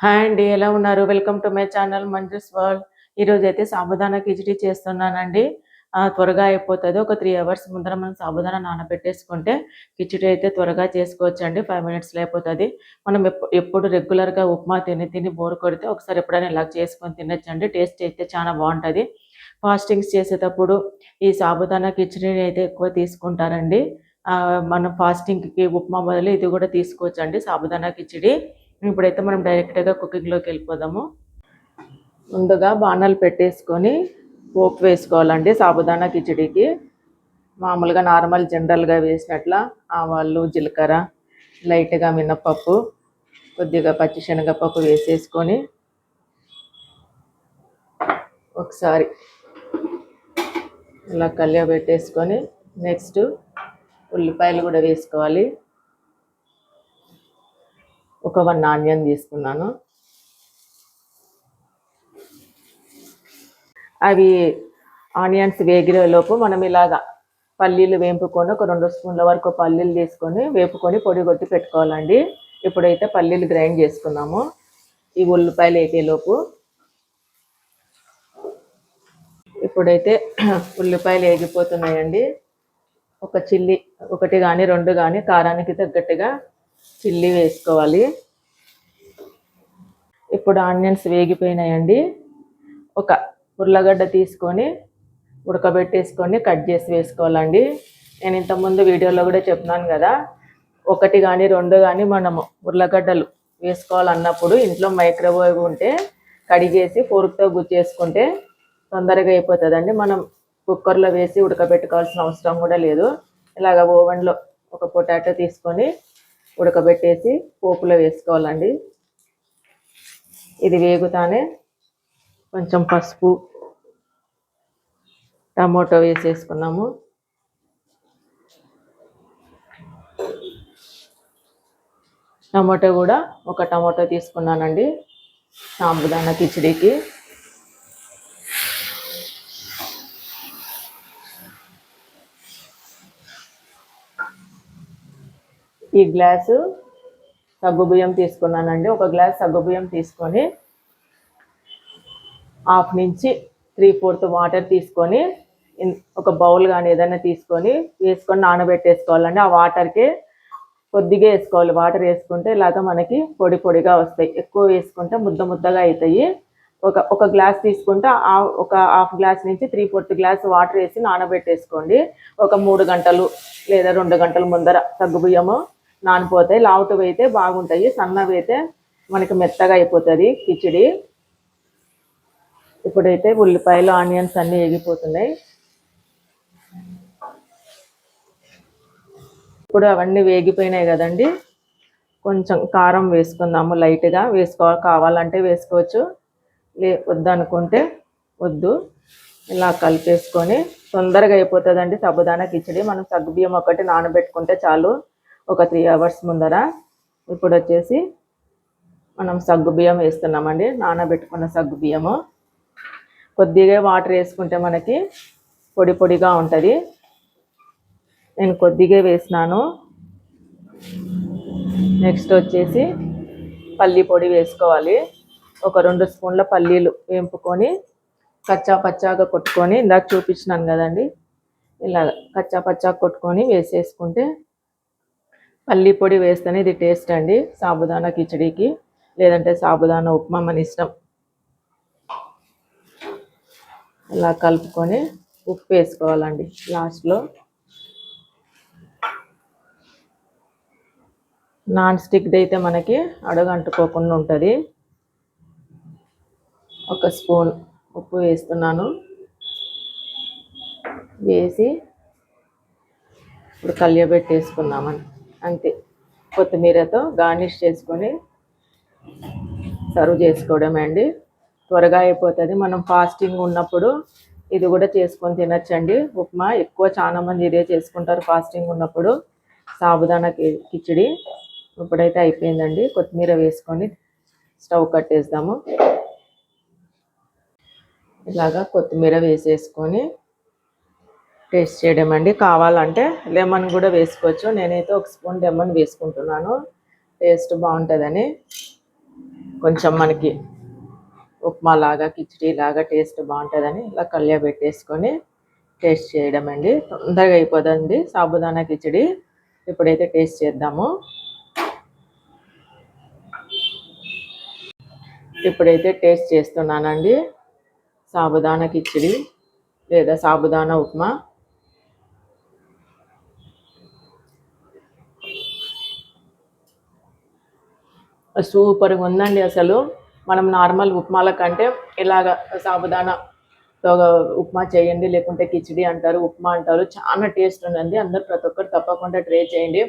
Hi అండి ఎలా ఉన్నారు? Welcome to my channel Manju's world. ఈరోజు అయితే సాబుదానా కిచడీ చేస్తున్నానండి. త్వరగా అయిపోతుంది. ఒక త్రీ అవర్స్ ముందర మనం సాబుదానా నానబెట్టేసుకుంటే కిచడీ అయితే త్వరగా చేసుకోవచ్చు అండి ఫైవ్ మినిట్స్లో అయిపోతుంది. మనం ఎప్పుడు రెగ్యులర్గా ఉప్మా తిని తిని బోర్ కొడితే ఒకసారి ఎప్పుడైనా ఇలా చేసుకొని తినొచ్చండి. టేస్ట్ అయితే చాలా బాగుంటుంది. ఫాస్టింగ్స్ చేసేటప్పుడు ఈ సాబుదానా కిచడీని అయితే ఎక్కువ తీసుకుంటారండి. ఆ, మనం ఫాస్టింగ్కి ఉప్మా బదులు ఇది కూడా తీసుకోవచ్చు అండి సాబుదానా కిచడీ. ఇప్పుడైతే మనం డైరెక్ట్గా కుకింగ్లోకి వెళ్ళిపోదాము. ముందుగా బాణాలు పెట్టేసుకొని పోపు వేసుకోవాలండి సాబుదానా కిచడీకి. మామూలుగా నార్మల్ జనరల్గా వేసినట్ల ఆవాలు జీలకర్ర లైట్గా మినప్పప్పు కొద్దిగా పచ్చిశనగపప్పు వేసేసుకొని ఒకసారి ఇలా కలియ పెట్టేసుకొని నెక్స్ట్ ఉల్లిపాయలు కూడా వేసుకోవాలి. ఒక వన్ ఆనియన్ తీసుకున్నాను. అవి ఆనియన్స్ వేగిరే లోపు మనం ఇలాగా పల్లీలు వేపుకొని ఒక రెండు స్పూన్ల వరకు పల్లీలు తీసుకొని వేపుకొని పొడి కొట్టి పెట్టుకోవాలండి. ఇప్పుడైతే పల్లీలు గ్రైండ్ చేసుకున్నాము. ఈ ఉల్లిపాయలు వేగేలోపు ఇప్పుడైతే ఉల్లిపాయలు వేగిపోతున్నాయండి. ఒక చిల్లి ఒకటి కానీ రెండు కానీ కారానికి తగ్గట్టుగా చిల్లీ వేసుకోవాలి. ఇప్పుడు ఆనియన్స్ వేగిపోయినాయండి. ఒక ఉర్లగడ్డ తీసుకొని ఉడకబెట్టేసుకొని కట్ చేసి వేసుకోవాలండి. నేను ఇంతకుముందు వీడియోలో కూడా చెప్పినాను కదా ఒకటి కానీ రెండు కానీ మనము ఉర్లగడ్డలు వేసుకోవాలన్నప్పుడు ఇంట్లో మైక్రోవేవ్ ఉంటే కడిగేసి ఫోర్క్తో గుచ్చేసుకుంటే తొందరగా అయిపోతుందండి. మనం కుక్కర్లో వేసి ఉడకబెట్టుకోవాల్సిన అవసరం కూడా లేదు. ఇలాగ ఓవెన్లో ఒక పొటాటో తీసుకొని ఉడకబెట్టేసి పోపులో వేసుకోవాలండి. ఇది వేగుతానే కొంచెం పసుపు టమోటో వేసేసుకున్నాము. టమాటో కూడా ఒక టమాటో తీసుకున్నానండి సాంబుదానా కిచడీకి. ఈ గ్లాసు సగ్గుబియ్యం తీసుకున్నానండి. ఒక గ్లాస్ సగ్గుబియ్యం తీసుకొని హాఫ్ నుంచి త్రీ ఫోర్త్ వాటర్ తీసుకొని ఒక బౌల్ కానీ ఏదైనా తీసుకొని వేసుకొని నానబెట్టేసుకోవాలండి. ఆ వాటర్కి కొద్దిగా వేసుకోవాలి. వాటర్ వేసుకుంటే ఇలాగ మనకి పొడి పొడిగా వస్తాయి. ఎక్కువ వేసుకుంటే ముద్ద ముద్దగా అవుతాయి ఒక ఒక గ్లాస్ తీసుకుంటే ఒక హాఫ్ గ్లాస్ నుంచి త్రీ ఫోర్త్ గ్లాస్ వాటర్ వేసి నానబెట్టేసుకోండి. ఒక మూడు గంటలు లేదా రెండు గంటల ముందర సగ్గుబియ్యము నానిపోతాయి లావుటవి అయితే బాగుంటాయి సన్నవి అయితే మనకి మెత్తగా అయిపోతుంది కిచిడి. ఇప్పుడైతే ఉల్లిపాయలు ఆనియన్స్ అన్నీ ఎగిపోతున్నాయి ఇప్పుడు అవన్నీ వేగిపోయినాయి కదండి. కొంచెం కారం వేసుకుందాము లైట్గా వేసుకో కావాలంటే వేసుకోవచ్చు. లే వద్దనుకుంటే వద్దు. ఇలా కలిపేసుకొని తొందరగా అయిపోతుందండి. సబ్బుదానా కిచడి మనం సగ్గుబియ్యం ఒకటి నానబెట్టుకుంటే చాలు. ఒక త్రీ అవర్స్ ముందర. ఇప్పుడు వచ్చేసి మనం సగ్గుబియ్యం వేస్తున్నామండి. నానబెట్టుకున్న సగ్గు బియ్యము. కొద్దిగా వాటర్ వేసుకుంటే మనకి పొడి పొడిగా ఉంటుంది. నేను కొద్దిగా వేసినాను. నెక్స్ట్ వచ్చేసి పల్లి పొడి వేసుకోవాలి. ఒక రెండు స్పూన్ల పల్లీలు వేంపుకొని కచ్చా పచ్చాగా కొట్టుకొని ఇందాక చూపించినాను కదండి. ఇలా కచ్చా పచ్చాగా కొట్టుకొని వేసేసుకుంటే పల్లి పొడి వేస్తేనే ఇది టేస్ట్ అండి. సాబుదానా కిచడీకి లేదంటే సాబుదానా ఉప్మా మన ఇష్టం. ఇలా కలుపుకొని ఉప్పు వేసుకోవాలండి లాస్ట్లో. నాన్ స్టిక్ది అయితే మనకి అడగంటుకోకుండా ఉంటుంది. ఒక స్పూన్ ఉప్పు వేస్తున్నాను. వేసి ఇప్పుడు కలియబెట్టేసుకున్నామని అంతే. కొత్తిమీరతో గార్నిష్ చేసుకొని సర్వ్ చేసుకోవడమే అండి. త్వరగా అయిపోతుంది. మనం ఫాస్టింగ్ ఉన్నప్పుడు ఇది కూడా చేసుకొని తినచ్చండి. ఉప్మా ఎక్కువ చాలా మంది ఇదే చేసుకుంటారు ఫాస్టింగ్ ఉన్నప్పుడు. సాబుదానా కి- కిచిడి ఇప్పుడైతే అయిపోయిందండి. కొత్తిమీర వేసుకొని స్టవ్ కట్టేద్దాము. ఇలాగా కొత్తిమీర వేసేసుకొని టేస్ట్ చేయడం అండి కావాలంటే లెమన్ కూడా వేసుకోవచ్చు. నేనైతే ఒక స్పూన్ లెమన్ వేసుకుంటున్నాను. టేస్ట్ బాగుంటుందని. కొంచెం మనకి ఉప్మా లాగా కిచిడి లాగా టేస్ట్ బాగుంటుందని ఇలా కళ్యా పెట్టేసుకొని టేస్ట్ చేయడం అండి తొందరగా అయిపోతుంది సాబుదానా కిచిడి. ఇప్పుడైతే టేస్ట్ చేద్దాము. ఇప్పుడైతే టేస్ట్ చేస్తున్నానండి. సాబుదానా కిచిడి లేదా సాబుదానా ఉప్మా. సూపర్గా ఉందండి అసలు. మనం నార్మల్ ఉప్మాల కంటే ఇలాగ సాబుదానా తో ఉప్మా చేయండి లేకుంటే కిచిడి అంటారు ఉప్మా అంటారు. చాలా టేస్ట్ ఉందండి. అందరు ప్రతి ఒక్కరు తప్పకుండా ట్రై చేయండి.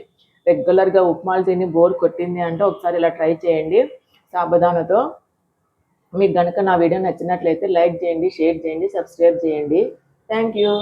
రెగ్యులర్గా ఉప్మాలు తిని బోర్ కొట్టింది అంటే ఒకసారి ఇలా ట్రై చేయండి సాబుదానాతో. మీకు కనుక నా వీడియో నచ్చినట్లయితే లైక్ చేయండి షేర్ చేయండి సబ్స్క్రైబ్ చేయండి. Thank you.